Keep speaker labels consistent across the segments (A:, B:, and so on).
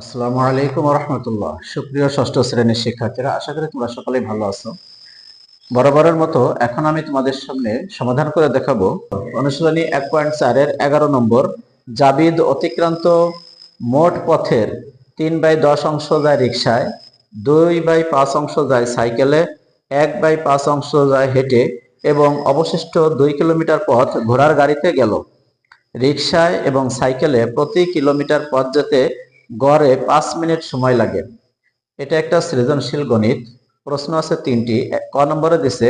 A: আসসালামু আলাইকুম রহমতুল্লাহ সুপ্রিয় ষষ্ঠ শ্রেণির শিক্ষার্থীরা, আশা করি তোমরা সকলেই ভালো আছো। বরাবরের মতো এখন আমি তোমাদের সামনে সমাধান করে দেখাবো অনুশীলনী এক পয়েন্ট চারের এগারো নম্বর, জাবিদ অতিক্রান্ত মোট পথের তিন বাই দশ অংশ যায় রিক্সায় দুই বাই পাঁচ অংশ যায় সাইকেলে, এক বাই পাঁচ অংশ যায় হেঁটে এবং অবশিষ্ট দুই কিলোমিটার পথ ঘোড়ার গাড়িতে গেল। রিক্সায় এবং সাইকেলে প্রতি কিলোমিটার পথ যেতে গড়ে পাঁচ মিনিট সময় লাগে। এটা একটা সৃজনশীল গণিত। প্রশ্ন আছে তিনটি। ক নম্বরে দিছে,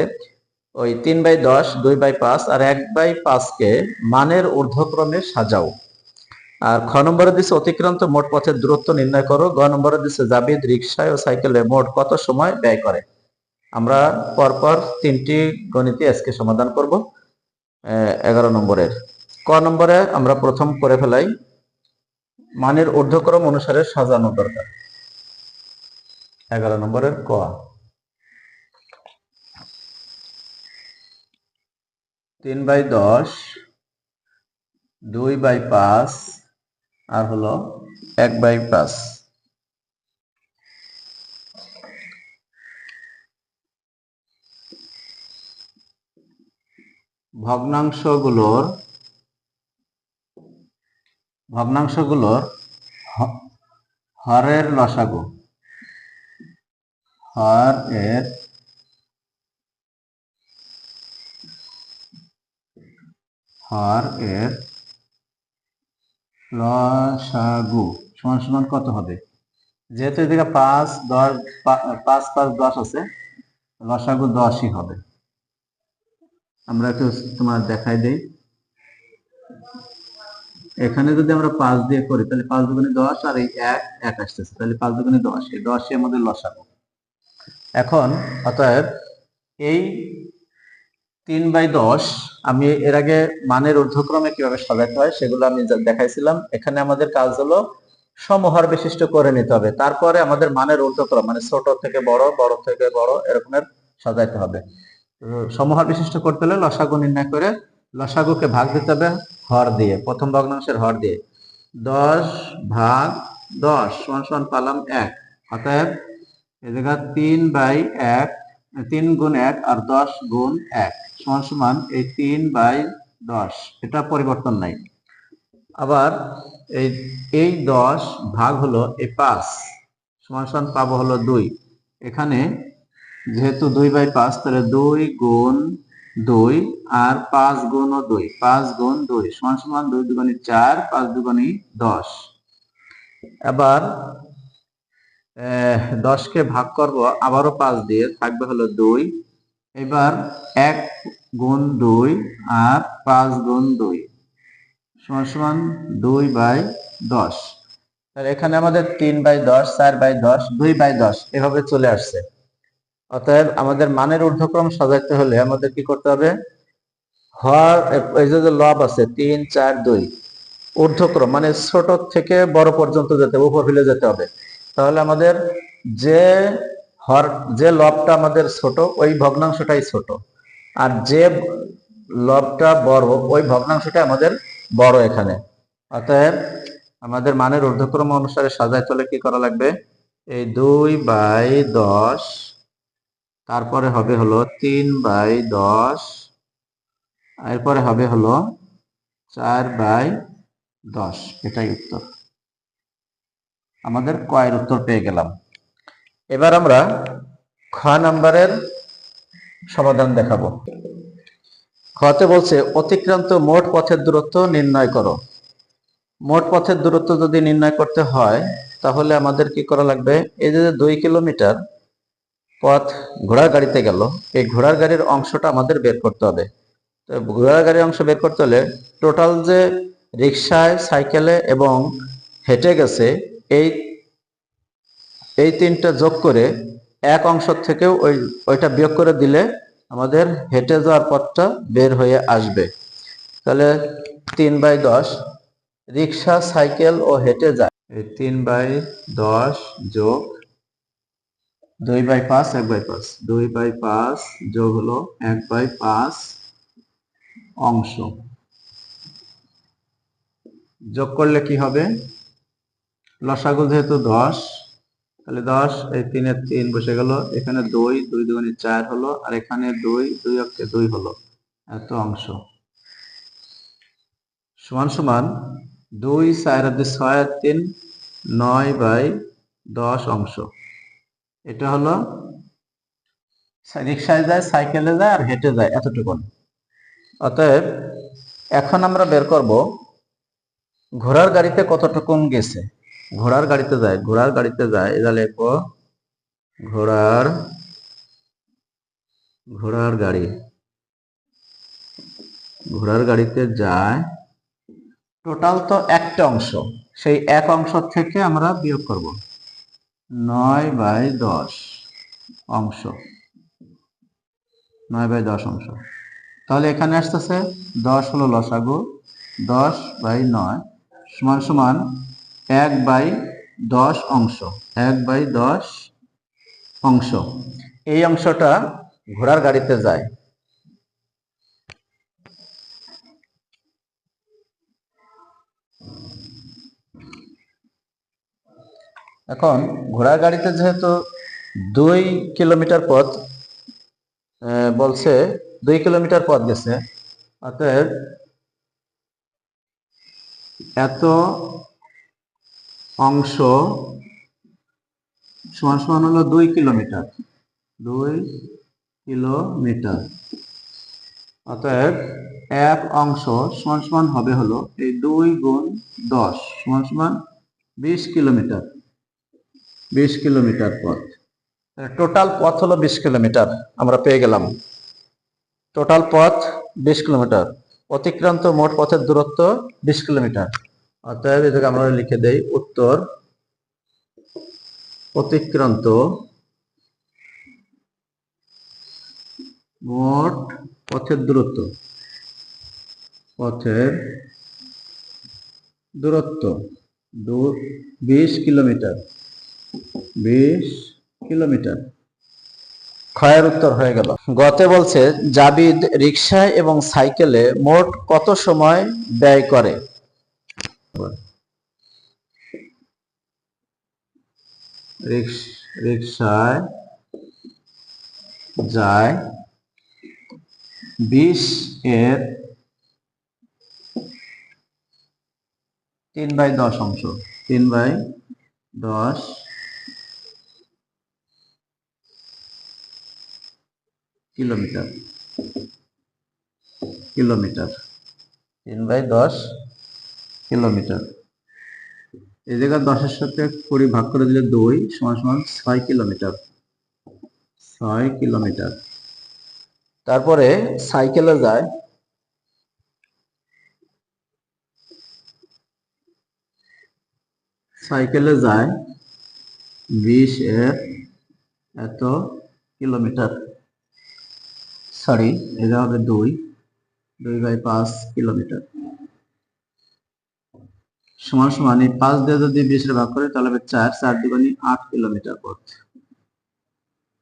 A: ওই তিন বাই দশ, দুই বাই পাঁচ আর এক বাই পাঁচকে মানের ঊর্ধ্বক্রমে সাজাও। আর খ নম্বরে দিছে, অতিক্রান্ত মোট পথের দূরত্ব নির্ণয় করো। গ নম্বরে দিছে জাবিদ রিকশায় ও সাইকেলে মোট কত সময় ব্যয় করে? আমরা পরপর তিনটি গণিতে আজকে সমাধান করব এগারো নম্বরের। ক নম্বরে আমরা প্রথম করে ফেলাই। মানের ঊর্ধ্বক্রম অনুসারে সাজানো দরকার। এগারো নম্বরের ক। তিন বাই দশ, দুই বাই পাঁচ, আর হলো এক বাই পাঁচ। ভগ্নাংশগুলোর ভগ্নাংশগুলোর হরের লসাগু। হর এর হর এর লসাগু। সমান সমান কত হবে? যেহেতু এদিকে পাঁচ, দশ পাঁচ পাঁচ, দশ আছে, লসাগু দশই হবে। আমরা একটু তোমার দেখাই দেই। এখানে যদি আমরা পাঁচ দিয়ে করি, তাহলে পাঁচ দুগুণে দশ আর এই এক এক আসতেছে। তাহলে পাঁচ দুগুণে দশ, এই দশই আমাদের লসাগু। এখন অতএব এই তিন বাই দশ, আমি এর আগে মানের ঊর্ধ্বক্রমে কীভাবে সাজাতে হয় সেগুলো আমি দেখাইছিলাম। এখানে আমাদের কাজ হলো সমহার বিশিষ্ট করে নিতে হবে। তারপরে আমাদের মানের ঊর্ধ্বক্রম মানে ছোট থেকে বড় বড় থেকে বড়, এরকমের সাজাইতে হবে। সমহার বিশিষ্ট করতে হলে লসাগু নির্ণয় করে লসাগুকে ভাগ দিতে হবে, হর দিয়ে। প্রথম ভগ্নাংশের হর দিয়ে। দশ ভাগ দশ, সমান সমান পালাম এক। অতএব এ জায়গা তিন বাই এক, তিন গুণ এক আর দশ গুণ এক, সমান সমান এই তিন বাই দশ। এটা পরিবর্তন নাই। আবার এই এই দশ ভাগ হলো এই পাঁচ, সমান সমান পাবো হলো দুই। এখানে যেহেতু দুই বাই পাঁচ, তাহলে দুই গুণ দুই আর পাঁচ গুণ ও দুই, পাঁচ গুণ দুই, সমান সমান দুই দুগুণি চার, পাঁচ দুগুণি দশ। এবার দশকে ভাগ করব, আবারও পাঁচ দিয়ে, থাকবে হলো দুই। এবার এক গুণ দুই আর পাঁচ গুণ দুই, সমান সমান দুই বাই দশ। এখানে আমাদের তিন বাই দশ, চার বাই দশ, দুই বাই দশ, এভাবে চলে আসছে। অতএব আমাদের মানের ঊর্ধ্বক্রম সাজাইতে হলে আমাদের কি করতে হবে? হর এই যে লব আছে তিন চার দুই ঊর্ধ্বক্রম মানে ছোট থেকে বড় পর্যন্ত যেতে হবে, উপর ফেলে যেতে হবে। তাহলে আমাদের যে হর যে লবটা আমাদের ছোট ওই ভগ্নাংশটাই ছোট। আর যে লবটা বড় ওই ভগ্নাংশটা আমাদের বড় এখানে। অতএব আমাদের মানের ঊর্ধ্বক্রম অনুসারে সাজাইতে হলে কি করা লাগবে? এই দুই বাই দশ তারপরে হবে হলো তিন বাই দশ। এরপরে হবে হলো চার বাই দশ। এটাই উত্তর। আমাদের কয়ের উত্তর পেয়ে গেলাম। এবার আমরা খ নাম্বারের সমাধান দেখাবো। খতে বলছে, অতিক্রান্ত মোট পথের দূরত্ব নির্ণয় করো। মোট পথের দূরত্ব যদি নির্ণয় করতে হয়, তাহলে আমাদের কি করা লাগবে? এই যে দুই কিলোমিটার পথ ঘোড়ার গাড়িতে গেল। এই ঘোড়ার গাড়ির অংশটা আমাদের বের করতে হবে। তো ঘোড়ার গাড়ির অংশ বের করতে হলে টোটাল যে রিক্সায় সাইকেলে এবং হেঁটে গেছে, এই এই তিনটা যোগ করে এক অংশ থেকেও ওই, ওইটা বিয়োগ করে দিলে আমাদের হেঁটে যাওয়ার পথটা বের হয়ে আসবে। তাহলে তিন বাই দশ রিক্সা সাইকেল ও হেঁটে যায়। তিন বাই দশ যোগ দুই বাই পাঁচ, এক বাই পাঁচ। দুই বাই পাঁচ যোগ হলো এক বাই পাঁচ অংশ। যোগ করলে কি হবে? লসাগু যেহেতু দশ, তাহলে দশ, এই তিনের তিন বসে গেল। এখানে দুই দুই দুগুণে চার হলো, আর এখানে দুই দুই অক্ষে দুই হলো এত অংশ। সমান সমান দুই চার ছয় তিন, নয় বাই দশ অংশ। এটা হলো রিক্সায় যায়, সাইকেলে যায় আর হেঁটে যায় এতটুকু অতএব এখন আমরা বের করব, ঘোড়ার গাড়িতে কতটুকুন গেছে? ঘোড়ার গাড়িতে যায়, ঘোড়ার গাড়িতে যায় এটা লেখো ঘোড়ার ঘোড়ার গাড়ি। ঘোড়ার গাড়িতে যায়, টোটাল তো একটা অংশ, সেই এক অংশ থেকে আমরা বিয়োগ করব। নয় বাই দশ অংশ। নয় বাই দশ অংশ। তাহলে এখানে আসতেছে দশ হলো লসাগু, দশ বাই নয় সমান সমান এক বাই দশ অংশ, এক বাই দশ অংশ। এই অংশটা ঘোড়ার গাড়িতে যায়। এখন ঘোড়ার গাড়িতে যেহেতু দুই কিলোমিটার পথ বলছে, দুই কিলোমিটার পথ গেছে, অতএব এত অংশ সমান সমান হলো দুই কিলোমিটার দুই কিলোমিটার। অতএব এক অংশ সমান সমান হবে হলো এই দুই গুণ দশ, সমান সমান বিশ কিলোমিটার। বিশ কিলোমিটার পথ। টোটাল পথ হলো বিশ কিলোমিটার, আমরা পেয়ে গেলাম। টোটাল পথ বিশ কিলোমিটার, অতিক্রান্ত মোট পথের দূরত্ব বিশ কিলোমিটার। অতএব এটাকে আমরা লিখে দেই উত্তর। অতিক্রান্ত মোট পথের দূরত্ব পথের দূরত্ব দূর বিশ কিলোমিটার। বিশ কিলোমিটার। ক্ষয়ের উত্তর হয়ে গেল। গতে বলছে জাবিদ রিক্সায় এবং সাইকেলে মোট কত সময় ব্যয় করে? রিক্স- রিক্সায় যায় বিশ এর তিন বাই দশ অংশ। তিন বাই দশ কিলোমিটার। কিলোমিটার। তিন বাই দশ কিলোমিটার। এই জায়গায় দশের সাথে কুড়ি ভাগ করে দিলে দুই সমান সমান ছয় কিলোমিটার। ছয় কিলোমিটার। তারপরে সাইকেলে যায়। সাইকেলে যায় বিশ এর এত কিলোমিটার। সরি এটা হবে দুই দুই বাই পাঁচ কিলোমিটার। সমান সমান এই পাঁচ দিয়ে যদি বিশের ভাগ করে, তাহলে হবে চার চার দুগুণি আট কিলোমিটার পথ।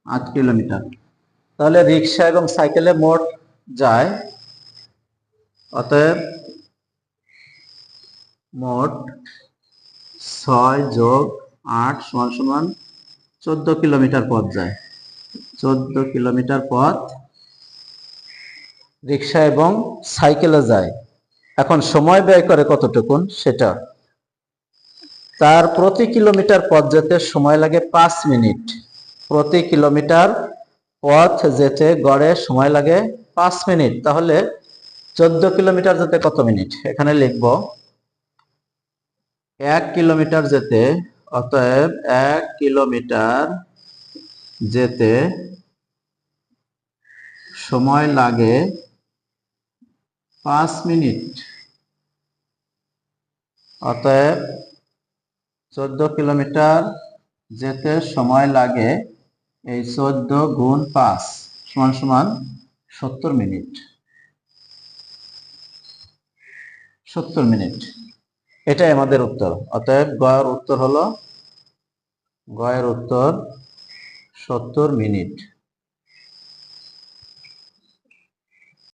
A: আট কিলোমিটার। তাহলে রিক্সা এবং সাইকেলে মোট যায়, অতএব মোট ছয় যোগ আট সমান সমান চোদ্দ কিলোমিটার পথ যায়। চোদ্দ কিলোমিটার পথ রিক্সা এবং সাইকেলে যায়। এখন সময় ব্যয় করে কতটুকুন সেটা। তার প্রতি কিলোমিটার পথ যেতে সময় লাগে পাঁচ মিনিট। প্রতি কিলোমিটার পথ যেতে গড়ে সময় লাগে পাঁচ মিনিট। তাহলে চোদ্দ কিলোমিটার যেতে কত মিনিট? এখানে লিখব, এক কিলোমিটার যেতে, অতএব এক কিলোমিটার যেতে সময় লাগে পাঁচ মিনিট। অতএব চোদ্দ কিলোমিটার যেতে সময় লাগে এই চোদ্দ গুণ পাঁচ সমান সমান সত্তর মিনিট। সত্তর মিনিট। এটাই আমাদের উত্তর। অতএব গয়ের উত্তর হলো, গয়ের উত্তর সত্তর মিনিট।